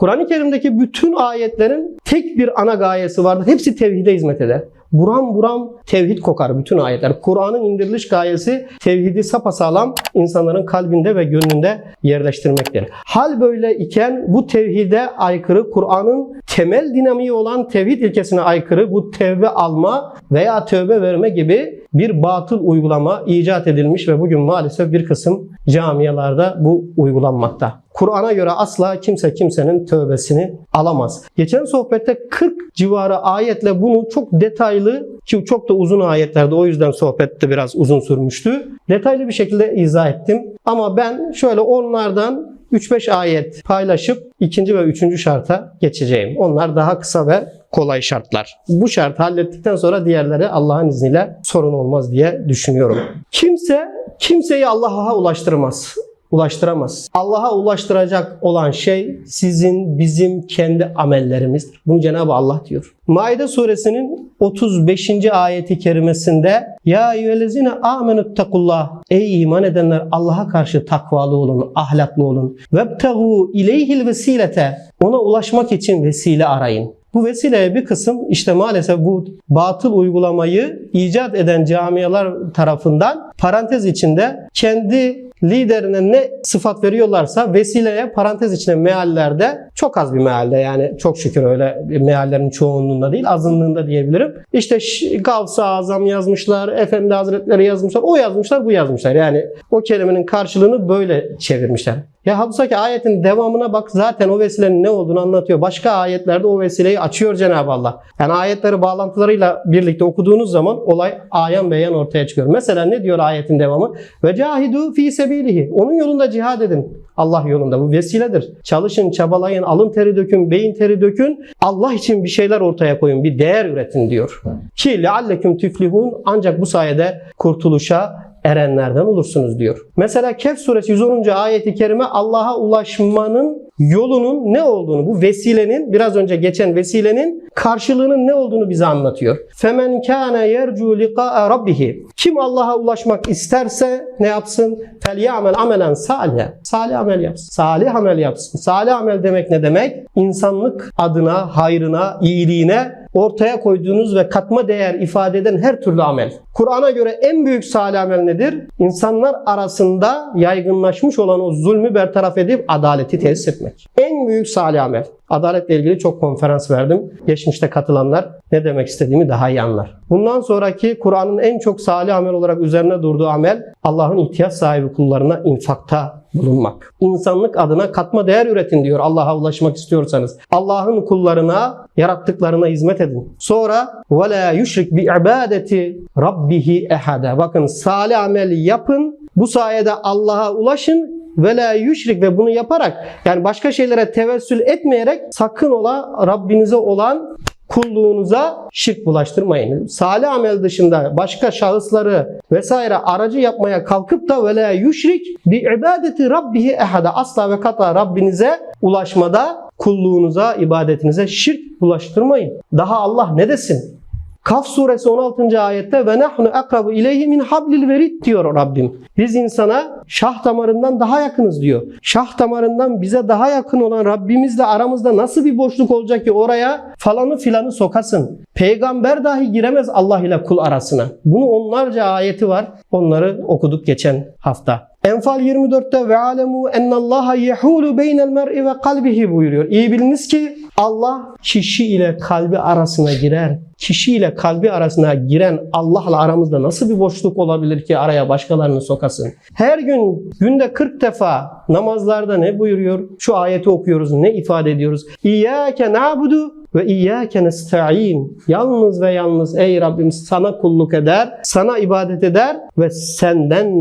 Kur'an-ı Kerim'deki bütün ayetlerin tek bir ana gayesi vardır. Hepsi tevhide hizmet eder. Buram buram tevhid kokar bütün ayetler. Kur'an'ın indiriliş gayesi tevhidi sapasağlam insanların kalbinde ve gönlünde yerleştirmektir. Hal böyle iken bu tevhide aykırı Kur'an'ın temel dinamiği olan tevhid ilkesine aykırı bu tevbe alma veya tövbe verme gibi bir batıl uygulama icat edilmiş ve bugün maalesef bir kısım camialarda bu uygulanmakta. Kur'an'a göre asla kimse kimsenin tövbesini alamaz. Geçen sohbette 40 civarı ayetle bunu çok detaylı ki çok da uzun ayetlerde o yüzden sohbette biraz uzun sürmüştü. Detaylı bir şekilde izah ettim. Ama ben şöyle onlardan 3-5 ayet paylaşıp ikinci ve üçüncü şarta geçeceğim. Onlar daha kısa ve kolay şartlar. Bu şartı hallettikten sonra diğerleri Allah'ın izniyle sorun olmaz diye düşünüyorum. Kimse kimseyi Allah'a ulaştırmaz ulaştıramaz. Allah'a ulaştıracak olan şey sizin, bizim kendi amellerimizdir. Bunu Cenab-ı Allah diyor. Maide suresinin 35. ayeti kerimesinde Ya eyyühellezine amenüttakullah Ey iman edenler Allah'a karşı takvalı olun, ahlaklı olun. Vebtehu ileyhil vesilete Ona ulaşmak için vesile arayın. Bu vesileye bir kısım işte maalesef bu batıl uygulamayı icat eden camialar tarafından parantez içinde kendi liderine ne sıfat veriyorlarsa vesileye parantez içinde meallerde çok az bir mealde yani çok şükür öyle meallerin çoğunluğunda değil azınlığında diyebilirim. İşte Gavs-ı Azam yazmışlar, Efendi Hazretleri yazmışlar, o yazmışlar, bu yazmışlar. Yani o kelimenin karşılığını böyle çevirmişler. Ya Habsaki ayetin devamına bak zaten o vesilenin ne olduğunu anlatıyor. Başka ayetlerde o vesileyi açıyor Cenab-ı Allah. Yani ayetleri bağlantılarıyla birlikte okuduğunuz zaman olay ayan beyan ortaya çıkıyor. Mesela ne diyor ayetin devamı? Ve cahidu fi sebilihi. Onun yolunda cihad edin. Allah yolunda. Bu vesiledir. Çalışın, çabalayın, alın teri dökün, beyin teri dökün. Allah için bir şeyler ortaya koyun, bir değer üretin diyor. Ki lealleküm tüflihun ancak bu sayede kurtuluşa erenlerden olursunuz diyor. Mesela Kehf suresi 110. ayeti kerime Allah'a ulaşmanın yolunun ne olduğunu, bu vesilenin, biraz önce geçen vesilenin karşılığının ne olduğunu bize anlatıyor. Femen kana yercu liqa'a rabbih. Kim Allah'a ulaşmak isterse ne yapsın? Felyamel amelen salih. Salih amel yapsın. Salih amel yapsın. Salih amel demek ne demek? İnsanlık adına, hayrına, iyiliğine ortaya koyduğunuz ve katma değer ifade eden her türlü amel. Kur'an'a göre en büyük salih amel nedir? İnsanlar arasında yaygınlaşmış olan o zulmü bertaraf edip adaleti tesis etmek. En büyük salih amel. Adaletle ilgili çok konferans verdim. Geçmişte katılanlar ne demek istediğimi daha iyi anlar. Bundan sonraki Kur'an'ın en çok salih amel olarak üzerine durduğu amel Allah'ın ihtiyaç sahibi kullarına infakta bulunmak. İnsanlık adına katma değer üretin diyor Allah'a ulaşmak istiyorsanız. Allah'ın kullarına, yarattıklarına hizmet edin. Sonra وَلَا يُشْرِكْ بِعِبَادَةِ رَبِّهِ اَحَدًا Bakın salih amel yapın. Bu sayede Allah'a ulaşın ve la yüşrik ve bunu yaparak yani başka şeylere tevessül etmeyerek sakın ola Rabbinize olan kulluğunuza şirk bulaştırmayın. Salih amel dışında başka şahısları vesaire aracı yapmaya kalkıp da ve yüşrik bi ibadeti rabbihi ehada asla ve kata Rabbinize ulaşmada kulluğunuza, ibadetinize şirk bulaştırmayın. Daha Allah ne desin? Kaf suresi 16. ayette ve nahnu akrabu ileyhi min hablil verid diyor Rabbim. Biz insana şah damarından daha yakınız diyor. Şah damarından bize daha yakın olan Rabbimizle aramızda nasıl bir boşluk olacak ki oraya falanı filanı sokasın. Peygamber dahi giremez Allah ile kul arasına. Bunu onlarca ayeti var. Onları okuduk geçen hafta. Enfal 24'te ve alemu ennallaha yehulu beynel mer'i ve kalbihi buyuruyor. İyi biliniz ki Allah kişi ile kalbi arasına girer. Kişi ile kalbi arasına giren Allah'la aramızda nasıl bir boşluk olabilir ki araya başkalarını sokasın? Her gün günde 40 defa namazlarda ne buyuruyor? Şu ayeti okuyoruz, ne ifade ediyoruz? İyyâke na'budu ve iyyâke nesta'in. Yalnız ve yalnız ey Rabbim sana kulluk eder, sana ibadet eder ve senden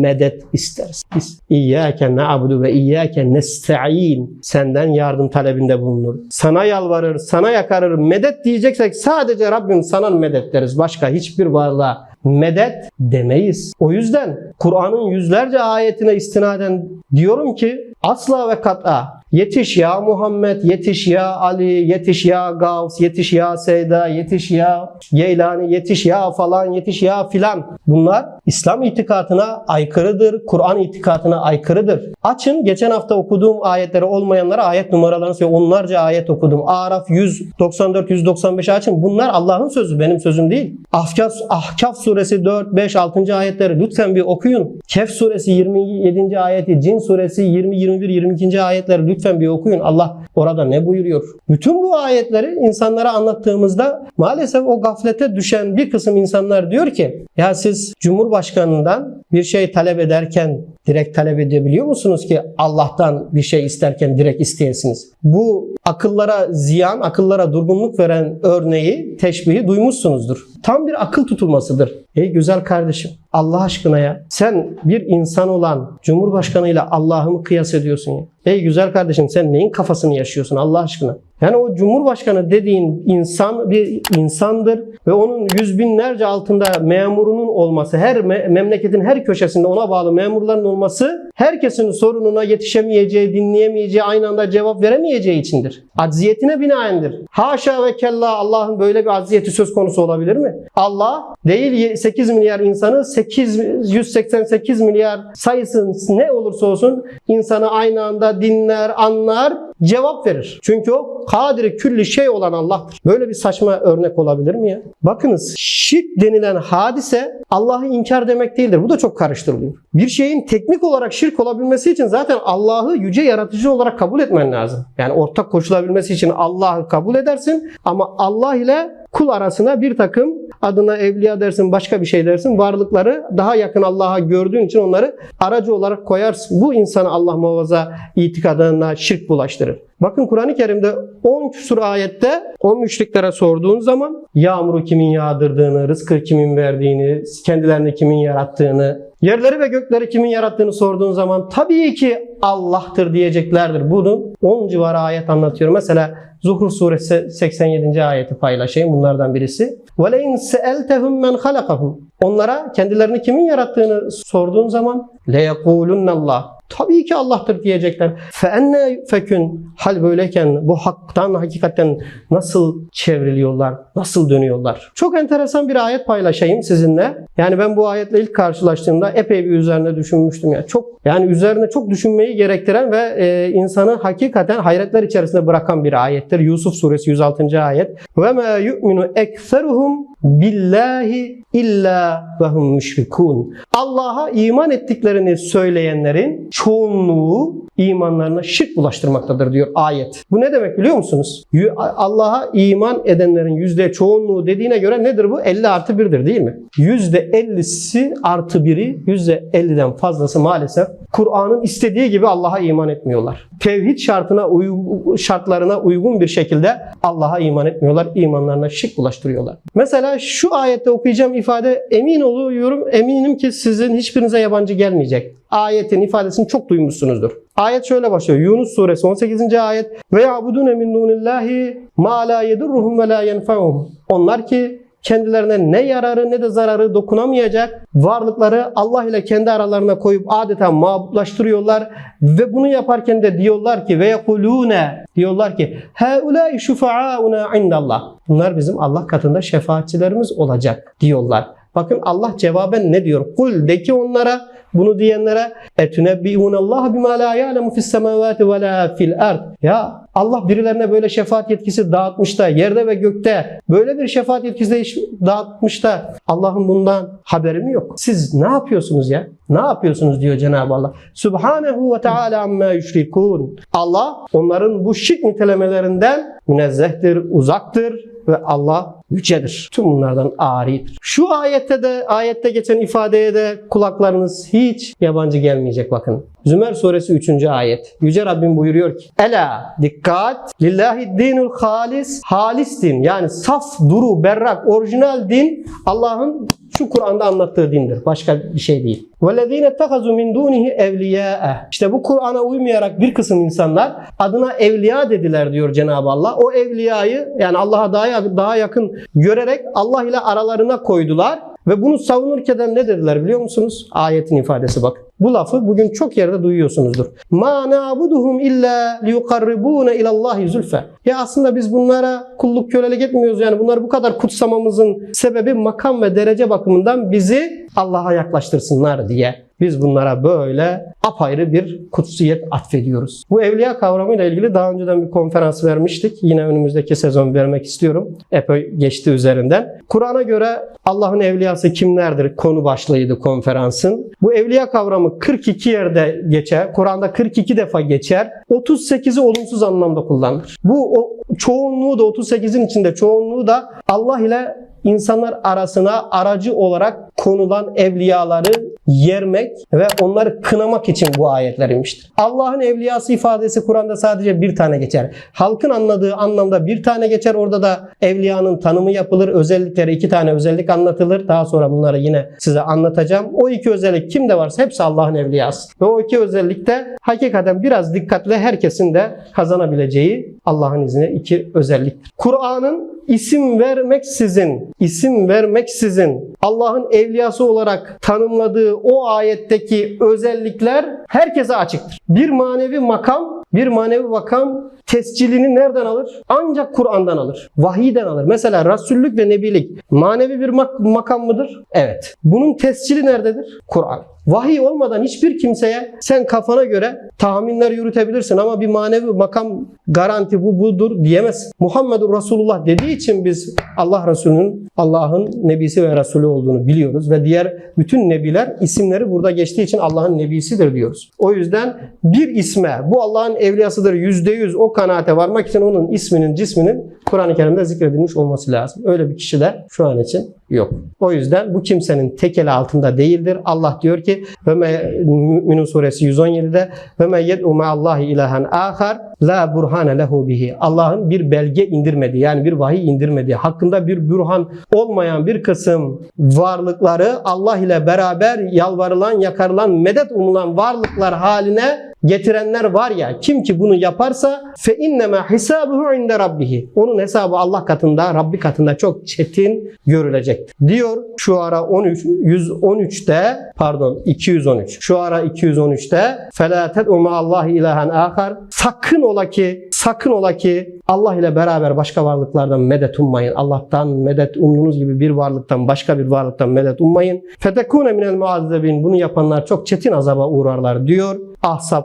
medet isteriz. Biz iyyâke na'budu ve iyyâke nesta'in. Senden yardım talebinde bulunur. Sana yalvarır, sana yakarır, medet diyeceksek sadece Rabbim sana medet deriz. Başka hiçbir varlığa medet demeyiz. O yüzden Kur'an'ın yüzlerce ayetine istinaden diyorum ki asla ve kat'a Yetiş ya Muhammed, yetiş ya Ali, yetiş ya Gavs, yetiş ya Seyda, yetiş ya Geylani, yetiş ya falan, yetiş ya filan. Bunlar İslam itikatına aykırıdır, Kur'an itikatına aykırıdır. Açın geçen hafta okuduğum ayetleri olmayanlara ayet numaralarını söyleyeyim. Onlarca ayet okudum. Araf 194 195 açın. Bunlar Allah'ın sözü, benim sözüm değil. Ahkaf, Ahkaf suresi 4 5 6. ayetleri lütfen bir okuyun. Kehf suresi 27. ayeti, Cin suresi 20 21 22. ayetleri lütfen bir okuyun. Allah orada ne buyuruyor? Bütün bu ayetleri insanlara anlattığımızda maalesef o gaflete düşen bir kısım insanlar diyor ki ya siz Cumhurbaşkanından bir şey talep ederken direkt talep edebiliyor musunuz ki Allah'tan bir şey isterken direkt isteyesiniz? Bu akıllara ziyan, akıllara durgunluk veren örneği, teşbihi duymuşsunuzdur. Tam bir akıl tutulmasıdır. Ey güzel kardeşim Allah aşkına ya sen bir insan olan Cumhurbaşkanıyla Allah'ı mı kıyas ediyorsun ya? Ey güzel kardeşim sen neyin kafasını yaşıyorsun Allah aşkına? Yani o Cumhurbaşkanı dediğin insan bir insandır ve onun yüz binlerce altında memurunun olması, her me- memleketin her köşesinde ona bağlı memurların olması herkesin sorununa yetişemeyeceği, dinleyemeyeceği, aynı anda cevap veremeyeceği içindir. Acziyetine binaendir. Haşa ve kella Allah'ın böyle bir acziyeti söz konusu olabilir mi? Allah değil 8 milyar insanı 8 188 milyar sayısı ne olursa olsun insanı aynı anda dinler, anlar, cevap verir. Çünkü o kadiri külli şey olan Allah'tır. Böyle bir saçma örnek olabilir mi ya? Bakınız şirk denilen hadise Allah'ı inkar demek değildir. Bu da çok karıştırılıyor. Bir şeyin teknik olarak şirk olabilmesi için zaten Allah'ı yüce yaratıcı olarak kabul etmen lazım. Yani ortak koşulabilmesi için Allah'ı kabul edersin ama Allah ile kul arasına bir takım adına evliya dersin başka bir şey dersin varlıkları daha yakın Allah'a gördüğün için onları aracı olarak koyarsın. Bu insanı Allah muhafaza itikadına şirk bulaştırır. Bakın Kur'an-ı Kerim'de 10 küsur ayette o müşriklere sorduğun zaman yağmuru kimin yağdırdığını, rızkı kimin verdiğini, kendilerini kimin yarattığını, yerleri ve gökleri kimin yarattığını sorduğun zaman tabii ki Allah'tır diyeceklerdir. Bunu 10 civarı ayet anlatıyor. Mesela Zuhruf suresi 87. ayeti paylaşayım bunlardan birisi. وَلَاِنْ سَأَلْتَهُمْ مَنْ خَلَقَهُمْ Onlara kendilerini kimin yarattığını sorduğun zaman لَيَقُولُنَّ اللّٰهِ Tabii ki Allah'tır diyecekler. Feenne fekün hal böyleyken bu haktan hakikatten nasıl çevriliyorlar, nasıl dönüyorlar? Çok enteresan bir ayet paylaşayım sizinle. Yani ben bu ayetle ilk karşılaştığımda epey bir üzerine düşünmüştüm. Yani çok yani üzerine çok düşünmeyi gerektiren ve e, insanı hakikaten hayretler içerisinde bırakan bir ayettir. Yusuf suresi 106. ayet. Ve ma yu'minu ekseruhum billahi illa ve hum müşrikun. Allah'a iman ettiklerini söyleyenlerin çoğunluğu imanlarına şirk bulaştırmaktadır diyor ayet. Bu ne demek biliyor musunuz? Allah'a iman edenlerin yüzde çoğunluğu dediğine göre nedir bu? 50 artı 1'dir değil mi? Yüzde 50'si artı 1'i yüzde 50'den fazlası maalesef Kur'an'ın istediği gibi Allah'a iman etmiyorlar. Tevhid şartına uy- şartlarına uygun bir şekilde Allah'a iman etmiyorlar. İmanlarına şirk bulaştırıyorlar. Mesela şu ayette okuyacağım ifade emin oluyorum eminim ki sizin hiçbirinize yabancı gelmeyecek. Ayetin ifadesini çok duymuşsunuzdur. Ayet şöyle başlıyor. Yunus suresi 18. ayet. Ve ya'budune min dunillahi ma la yedurruhum ve la yenfa'uhum. Onlar ki kendilerine ne yararı ne de zararı dokunamayacak varlıkları Allah ile kendi aralarına koyup adeta mabutlaştırıyorlar ve bunu yaparken de diyorlar ki ve yekulune diyorlar ki haulâi şufa'auna indallah. Bunlar bizim Allah katında şefaatçilerimiz olacak diyorlar. Bakın Allah cevaben ne diyor? Kul de ki onlara bunu diyenlere etunebbi'unallaha bima la ya'lemu fis semavati ve la fil ard. Ya Allah birilerine böyle şefaat yetkisi dağıtmış da yerde ve gökte böyle bir şefaat yetkisi dağıtmış da Allah'ın bundan haberi mi yok? Siz ne yapıyorsunuz ya? Ne yapıyorsunuz diyor Cenab-ı Allah. Subhanehu ve Teala amma yüşrikun. Allah onların bu şirk nitelemelerinden münezzehtir, uzaktır ve Allah yücedir. Tüm bunlardan aridir. Şu ayette de ayette geçen ifadeye de kulaklarınız hiç yabancı gelmeyecek bakın. Zümer suresi 3. ayet. Yüce Rabbim buyuruyor ki Ela dikkat lillahi dinul halis halis din yani saf duru berrak orijinal din Allah'ın şu Kur'an'da anlattığı dindir. Başka bir şey değil. وَالَّذ۪ينَ اتَّخَذُوا مِنْ دُونِهِ اَوْلِيَاءَ İşte bu Kur'an'a uymayarak bir kısım insanlar adına evliya dediler diyor Cenab-ı Allah. O evliyayı yani Allah'a daha, daha yakın görerek Allah ile aralarına koydular. Ve bunu savunurken de ne dediler biliyor musunuz? Ayetin ifadesi bak. Bu lafı bugün çok yerde duyuyorsunuzdur. Ma na'buduhum illa liyukarribuna ilallahi zulfe. Ya aslında biz bunlara kulluk kölelik etmiyoruz yani bunları bu kadar kutsamamızın sebebi makam ve derece bakımından bizi Allah'a yaklaştırsınlar diye. Biz bunlara böyle apayrı bir kutsiyet atfediyoruz. Bu evliya kavramıyla ilgili daha önceden bir konferans vermiştik. Yine önümüzdeki sezon vermek istiyorum. Epey geçti üzerinden. Kur'an'a göre Allah'ın evliyası kimlerdir konu başlığıydı konferansın. Bu evliya kavramı 42 yerde geçer. Kur'an'da 42 defa geçer. 38'i olumsuz anlamda kullanılır. Bu o, çoğunluğu da 38'in içinde çoğunluğu da Allah ile insanlar arasına aracı olarak konulan evliyaları yermek ve onları kınamak için bu ayetler inmiştir. Allah'ın evliyası ifadesi Kur'an'da sadece bir tane geçer. Halkın anladığı anlamda bir tane geçer. Orada da evliyanın tanımı yapılır. Özellikleri iki tane özellik anlatılır. Daha sonra bunları yine size anlatacağım. O iki özellik kimde varsa hepsi Allah'ın evliyası. Ve o iki özellik de hakikaten biraz dikkatle herkesin de kazanabileceği Allah'ın izniyle iki özelliktir. Kur'an'ın isim vermeksizin, isim vermeksizin Allah'ın evliyası olarak tanımladığı o ayetteki özellikler herkese açıktır. Bir manevi makam, bir manevi makam tescilini nereden alır? Ancak Kur'an'dan alır. Vahiyden alır. Mesela Resullük ve Nebilik manevi bir mak- makam mıdır? Evet. Bunun tescili nerededir? Kur'an. Vahiy olmadan hiçbir kimseye sen kafana göre tahminler yürütebilirsin ama bir manevi makam garanti bu budur diyemez. Muhammedur Resulullah dediği için biz Allah Resulü'nün Allah'ın nebisi ve Resulü olduğunu biliyoruz ve diğer bütün nebiler isimleri burada geçtiği için Allah'ın nebisidir diyoruz. O yüzden bir isme bu Allah'ın evliyasıdır yüzde yüz o kanaate varmak için onun isminin cisminin Kur'an-ı Kerim'de zikredilmiş olması lazım. Öyle bir kişi de şu an için yok. O yüzden bu kimsenin tekeli altında değildir. Allah diyor ki ve Mü'minun suresi 117'de ve me yed'u ma'allahi ilahen ahar la burhane lehu bihi. Allah'ın bir belge indirmediği yani bir vahiy indirmediği hakkında bir bürhan olmayan bir kısım varlıkları Allah ile beraber yalvarılan, yakarılan, medet umulan varlıklar haline getirenler var ya kim ki bunu yaparsa fe inneme hisabuhu inde rabbihi. Onun hesabı Allah katında, Rabbi katında çok çetin görülecektir. Diyor şu ara 13 113'te pardon 213. Şu ara 213'te fela ted'u Allahi ilahen ahar. Sakın ola ki sakın ola ki Allah ile beraber başka varlıklardan medet ummayın. Allah'tan medet umduğunuz gibi bir varlıktan başka bir varlıktan medet ummayın. Fetekune minel muazzebin. Bunu yapanlar çok çetin azaba uğrarlar diyor. Ahzab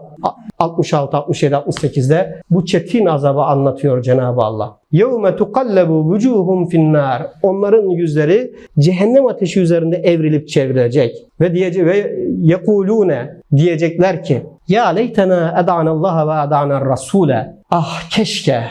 66, 67, 68'de bu çetin azabı anlatıyor Cenab-ı Allah. يَوْمَ تُقَلَّبُ وُجُوهُمْ فِي النَّارِ Onların yüzleri cehennem ateşi üzerinde evrilip çevrilecek. Ve diyecek ve yekulune diyecekler ki ya leytena ed'ana Allah ve ed'ana Rasule. Ah keşke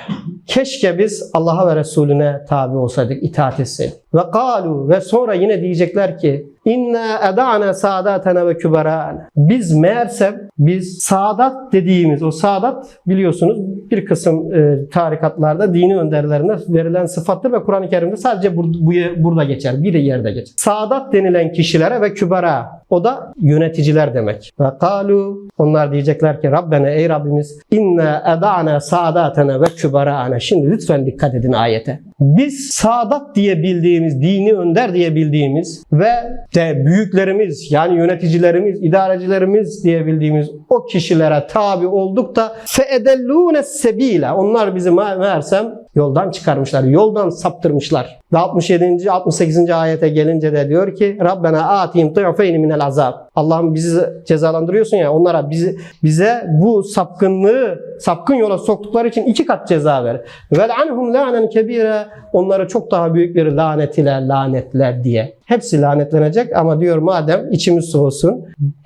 keşke biz Allah'a ve Resulüne tabi olsaydık, itaat etseydik. Ve kalu ve sonra yine diyecekler ki inna eda'na saadatena ve küberâne. Biz meğerse biz saadat dediğimiz o saadat biliyorsunuz bir kısım e, tarikatlarda dini önderlerine verilen sıfattır ve Kur'an-ı Kerim'de sadece bur- bu, burada geçer. Bir yerde geçer. Saadat denilen kişilere ve kübera o da yöneticiler demek. Ve kalu onlar diyecekler ki Rabbena ey Rabbimiz inna eda'na saadatena ve küberâne. Şimdi lütfen dikkat edin ayete. Biz saadat diye bildiğimiz, dini önder diye bildiğimiz ve de büyüklerimiz yani yöneticilerimiz, idarecilerimiz diye bildiğimiz o kişilere tabi olduk da feedellûne sebile. Onlar bizi me- meğersem yoldan çıkarmışlar, yoldan saptırmışlar. Ve 67. 68. ayete gelince de diyor ki Rabbena atihim tı'feyni minel azab. Allah'ım bizi cezalandırıyorsun ya onlara bizi bize bu sapkınlığı sapkın yola soktukları için iki kat ceza ver. Vel anhum lanen kebire onları çok daha büyük bir lanet ile lanetler diye. Hepsi lanetlenecek ama diyor madem içimiz soğusun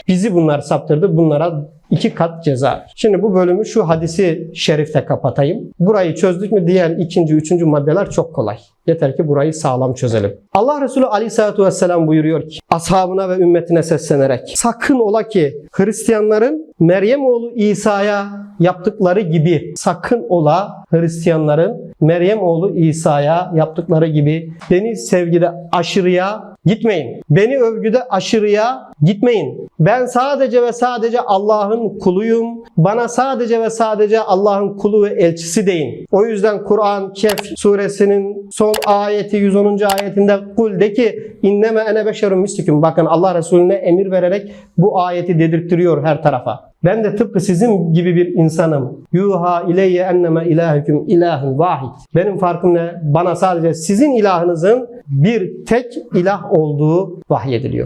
bizi bunlar saptırdı bunlara iki kat ceza. Şimdi bu bölümü şu hadisi şerifte kapatayım. Burayı çözdük mü diğer ikinci, üçüncü maddeler çok kolay. Yeter ki burayı sağlam çözelim. Allah Resulü Aleyhisselatü Vesselam buyuruyor ki ashabına ve ümmetine seslenerek sakın ola ki Hristiyanların Meryem oğlu İsa'ya yaptıkları gibi sakın ola Hristiyanların Meryem oğlu İsa'ya yaptıkları gibi beni sevgide aşırıya gitmeyin. Beni övgüde aşırıya gitmeyin. Ben sadece ve sadece Allah'ın kuluyum. Bana sadece ve sadece Allah'ın kulu ve elçisi deyin. O yüzden Kur'an Kehf suresinin son ayeti 110. ayetinde kul de ki inneme ene beşerun mislüküm. Bakın Allah Resulüne emir vererek bu ayeti dedirttiriyor her tarafa. Ben de tıpkı sizin gibi bir insanım. Yuha ileyye enneme ilahüküm ilahun vahid. Benim farkım ne? Bana sadece sizin ilahınızın bir tek ilah olduğu vahyediliyor.